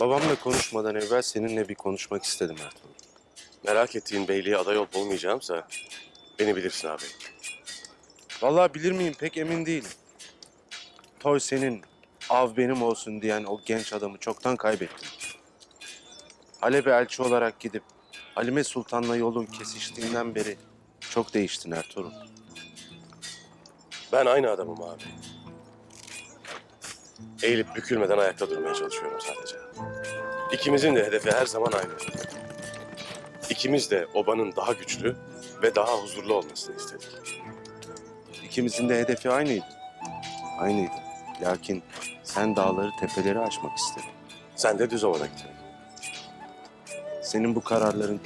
Babamla konuşmadan evvel seninle bir konuşmak istedim Ertuğrul. Merak ettiğin beyliğe aday olup olmayacağımsa beni bilirsin abi. Vallahi bilir miyim pek emin değilim. Toy senin, av benim olsun diyen o genç adamı çoktan kaybettim. Halep'e elçi olarak gidip Halime Sultan'la yolun kesiştiğinden beri çok değiştin Ertuğrul. Ben aynı adamım abi. Eğilip bükülmeden ayakta durmaya çalışıyorum sadece. İkimizin de hedefi her zaman aynı. İkimiz de obanın daha güçlü ve daha huzurlu olmasını istedik. İkimizin de hedefi aynıydı. Aynıydı. Lakin sen dağları tepeleri aşmak istedin. Sen de düz ovada gitmek. Senin bu kararların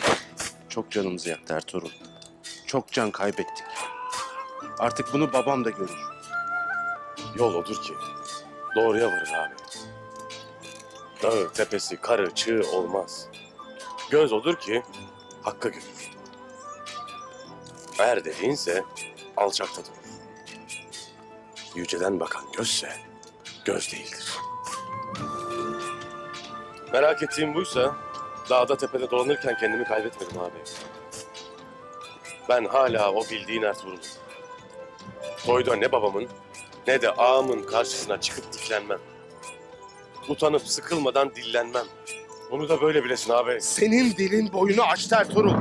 çok canımızı yaktı Ertuğrul. Çok can kaybettik. Artık bunu babam da görür. Yol odur ki doğruya varır abi. Dağı, tepesi, karı, çığ olmaz. Göz odur ki hakkı görür. Er dediğinse alçakta durur. Yüceden bakan gözse göz değildir. Merak ettiğim buysa dağda tepede dolanırken kendimi kaybetmedim abi. Ben hala o bildiğin Ertuğrul'um. Toyda ne babamın ne de ağamın karşısına çıkıp diklenmem. Utanıp sıkılmadan dillenmem. Bunu da böyle bilesin abi. Senin dilin boyunu açtı Ertuğrul.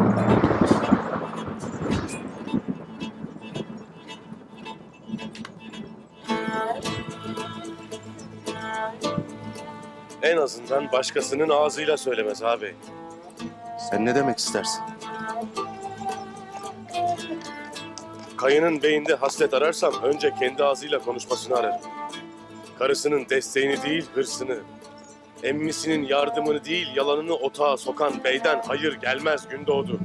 En azından başkasının ağzıyla söylemez abi. Sen ne demek istersin? Kayının beyinde haslet ararsam önce kendi ağzıyla konuşmasını ararım. Karısının desteğini değil hırsını, emmisinin yardımını değil yalanını otağa sokan beyden hayır gelmez gün doğdu.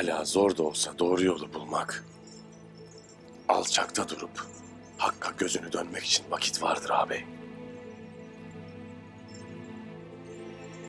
Hala zor da olsa doğru yolu bulmak, alçakta durup hakka gözünü dönmek için vakit vardır abi.